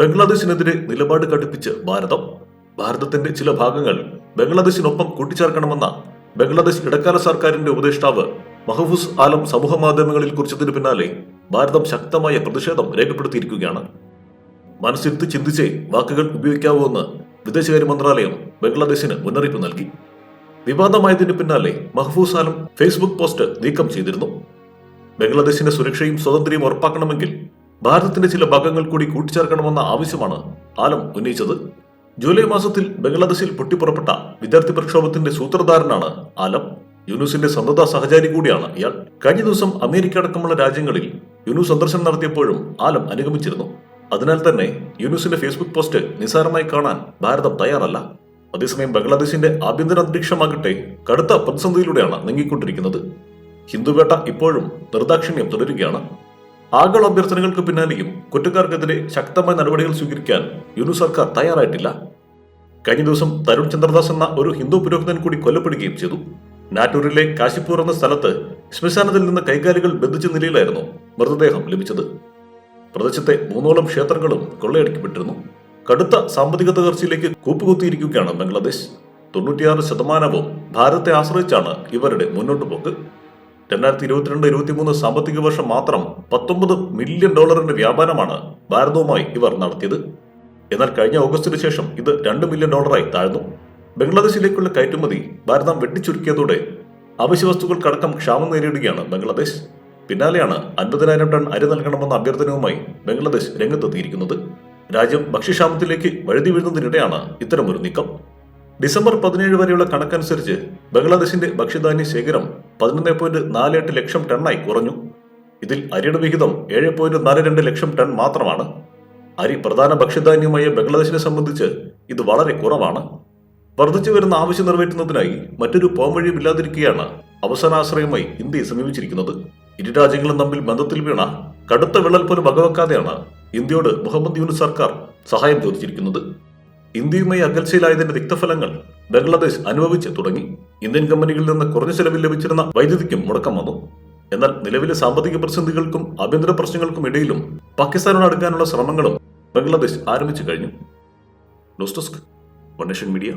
ബംഗ്ലാദേശിനെതിരെ നിലപാട് കടുപ്പിച്ച് ഭാരതം. ഭാരതത്തിന്റെ ചില ഭാഗങ്ങൾ ബംഗ്ലാദേശിനൊപ്പം കൂട്ടിച്ചേർക്കണമെന്ന ബംഗ്ലാദേശ് ഇടക്കാല സർക്കാരിന്റെ ഉപദേഷ്ടാവ് മഹഫൂസ് ആലം സമൂഹ മാധ്യമങ്ങളിൽ കുറിച്ചതിന് പിന്നാലെ ഭാരതം ശക്തമായ പ്രതിഷേധം രേഖപ്പെടുത്തിയിരിക്കുകയാണ്. മനസ്സിരുത്തി ചിന്തിച്ചേ വാക്കുകൾ ഉപയോഗിക്കാവൂ എന്ന് വിദേശകാര്യ മന്ത്രാലയം ബംഗ്ലാദേശിന് മുന്നറിയിപ്പ് നൽകി. വിവാദമായതിന് പിന്നാലെ മഹഫൂസ് ആലം ഫേസ്ബുക്ക് പോസ്റ്റ് നീക്കം ചെയ്തിരുന്നു. ബംഗ്ലാദേശിന്റെ സുരക്ഷയും സ്വാതന്ത്ര്യവും ഉറപ്പാക്കണമെങ്കിൽ ഭാരതത്തിന്റെ ചില ഭാഗങ്ങൾ കൂടി കൂട്ടിച്ചേർക്കണമെന്ന ആവശ്യമാണ് ആലം ഉന്നയിച്ചത്. ജൂലൈ മാസത്തിൽ ബംഗ്ലാദേശിൽ പൊട്ടിപ്പുറപ്പെട്ട വിദ്യാർത്ഥി പ്രക്ഷോഭത്തിന്റെ സൂത്രധാരനാണ് ആലം. യൂനുസിന്റെ സന്തത സഹചാരി കൂടിയാണ് ഇയാൾ. കഴിഞ്ഞ ദിവസം അമേരിക്ക അടക്കമുള്ള രാജ്യങ്ങളിൽ യൂനുസ് സന്ദർശനം നടത്തിയപ്പോഴും ആലം അനുഗമിച്ചിരുന്നു. അതിനാൽ തന്നെ യൂനുസിന്റെ ഫേസ്ബുക്ക് പോസ്റ്റ് നിസാരമായി കാണാൻ ഭാരതം തയ്യാറല്ല. അതേസമയം ബംഗ്ലാദേശിന്റെ ആഭ്യന്തര അന്തരീക്ഷമാകട്ടെ കടുത്ത പ്രതിസന്ധിയിലൂടെയാണ് നീങ്ങിക്കൊണ്ടിരിക്കുന്നത്. ഹിന്ദുവേട്ട ഇപ്പോഴും നിർദാക്ഷിണ്യം തുടരുകയാണ്. ആഗോള അഭ്യർത്ഥനകൾക്ക് പിന്നാലെയും കുറ്റക്കാർക്കെതിരെ ശക്തമായ നടപടികൾ സ്വീകരിക്കാൻ യുനു സർക്കാർ തയ്യാറായിട്ടില്ല. കഴിഞ്ഞ ദിവസം തരുൺ ചന്ദ്രദാസ് എന്ന ഒരു ഹിന്ദു പുരോഹിതൻ കൂടി കൊല്ലപ്പെടുകയും ചെയ്തു. നാറ്റൂരിലെ കാശിപ്പൂർ എന്ന സ്ഥലത്ത് ശ്മശാനത്തിൽ നിന്ന് കൈകാലുകൾ ബന്ധിച്ച നിലയിലായിരുന്നു മൃതദേഹം ലഭിച്ചത്. പ്രദേശത്തെ മൂന്നോളം ക്ഷേത്രങ്ങളും കൊള്ളയടിക്കപ്പെട്ടിരുന്നു. കടുത്ത സാമ്പത്തിക തകർച്ചയിലേക്ക് കൂപ്പുകുത്തിയിരിക്കുകയാണ് ബംഗ്ലാദേശ്. തൊണ്ണൂറ്റിയാറ് ശതമാനവും ഭാരതത്തെ ആശ്രയിച്ചാണ് ഇവരുടെ മുന്നോട്ട് പോക്ക് രണ്ടായിരത്തി ഇരുപത്തിരണ്ട് ഇരുപത്തിമൂന്ന് സാമ്പത്തിക വർഷം മാത്രം പത്തൊമ്പത് മില്യൺ ഡോളറിന്റെ വ്യാപാരമാണ് ഭാരതവുമായി ഇവർ നടത്തിയത്. എന്നാൽ കഴിഞ്ഞ ഓഗസ്റ്റിന് ശേഷം ഇത് രണ്ട് മില്യൺ ഡോളറായി താഴ്ന്നു. ബംഗ്ലാദേശിലേക്കുള്ള കയറ്റുമതി ഭാരതം വെട്ടിച്ചുരുക്കിയതോടെ അവശ്യവസ്തുക്കൾക്കടക്കം ക്ഷാമം നേരിടുകയാണ് ബംഗ്ലാദേശ്. പിന്നാലെയാണ് അൻപതിനായിരം ടൺ അരി നൽകണമെന്ന അഭ്യർത്ഥനവുമായി ബംഗ്ലാദേശ് രംഗത്തെത്തിയിരിക്കുന്നത്. രാജ്യം ഭക്ഷ്യക്ഷാമത്തിലേക്ക് വഴുതി വീഴുന്നതിനിടെയാണ് ഇത്തരമൊരു നീക്കം. ഡിസംബർ പതിനേഴ് വരെയുള്ള കണക്കനുസരിച്ച് ബംഗ്ലാദേശിന്റെ ഭക്ഷ്യധാന്യ ശേഖരം പതിനൊന്ന് പോയിന്റ് നാല് എട്ട് ലക്ഷം ടണ്ണായി കുറഞ്ഞു. ഇതിൽ അരിയുടെ വിഹിതം ഏഴ് പോയിന്റ് നാല് രണ്ട് ലക്ഷം ടൺ മാത്രമാണ്. അരി പ്രധാന ഭക്ഷ്യധാന്യമായ ബംഗ്ലാദേശിനെ സംബന്ധിച്ച് ഇത് വളരെ കുറവാണ്. വർദ്ധിച്ചു വരുന്ന ആവശ്യം നിറവേറ്റുന്നതിനായി മറ്റൊരു പോംവഴിയും ഇല്ലാതിരിക്കുകയാണ് അവസാനാശ്രയമായി ഇന്ത്യയെ സമീപിച്ചിരിക്കുന്നത്. ഇരു രാജ്യങ്ങളും തമ്മിൽ ബന്ധത്തിൽ വീണ കടുത്ത വിള്ളൽ പോലും വകവെക്കാതെയാണ് ഇന്ത്യയോട് മുഹമ്മദ് യൂനിസ് സർക്കാർ സഹായം ചോദിച്ചിരിക്കുന്നത്. ഇന്ത്യയുമായി അകൽച്ചയിലായതിന്റെ തിക്തഫലങ്ങൾ ബംഗ്ലാദേശ് അനുഭവിച്ച് തുടങ്ങി. ഇന്ത്യൻ കമ്പനികളിൽ നിന്ന് കുറഞ്ഞ ചെലവിൽ ലഭിച്ചിരുന്ന വൈദ്യുതിക്കും മുടക്കം വന്നു. എന്നാൽ നിലവിലെ സാമ്പത്തിക പ്രതിസന്ധികൾക്കും ആഭ്യന്തര പ്രശ്നങ്ങൾക്കും ഇടയിലും പാകിസ്ഥാനോട് അടുക്കാനുള്ള ശ്രമങ്ങളും ബംഗ്ലാദേശ് ആരംഭിച്ചു കഴിഞ്ഞു. News desk media.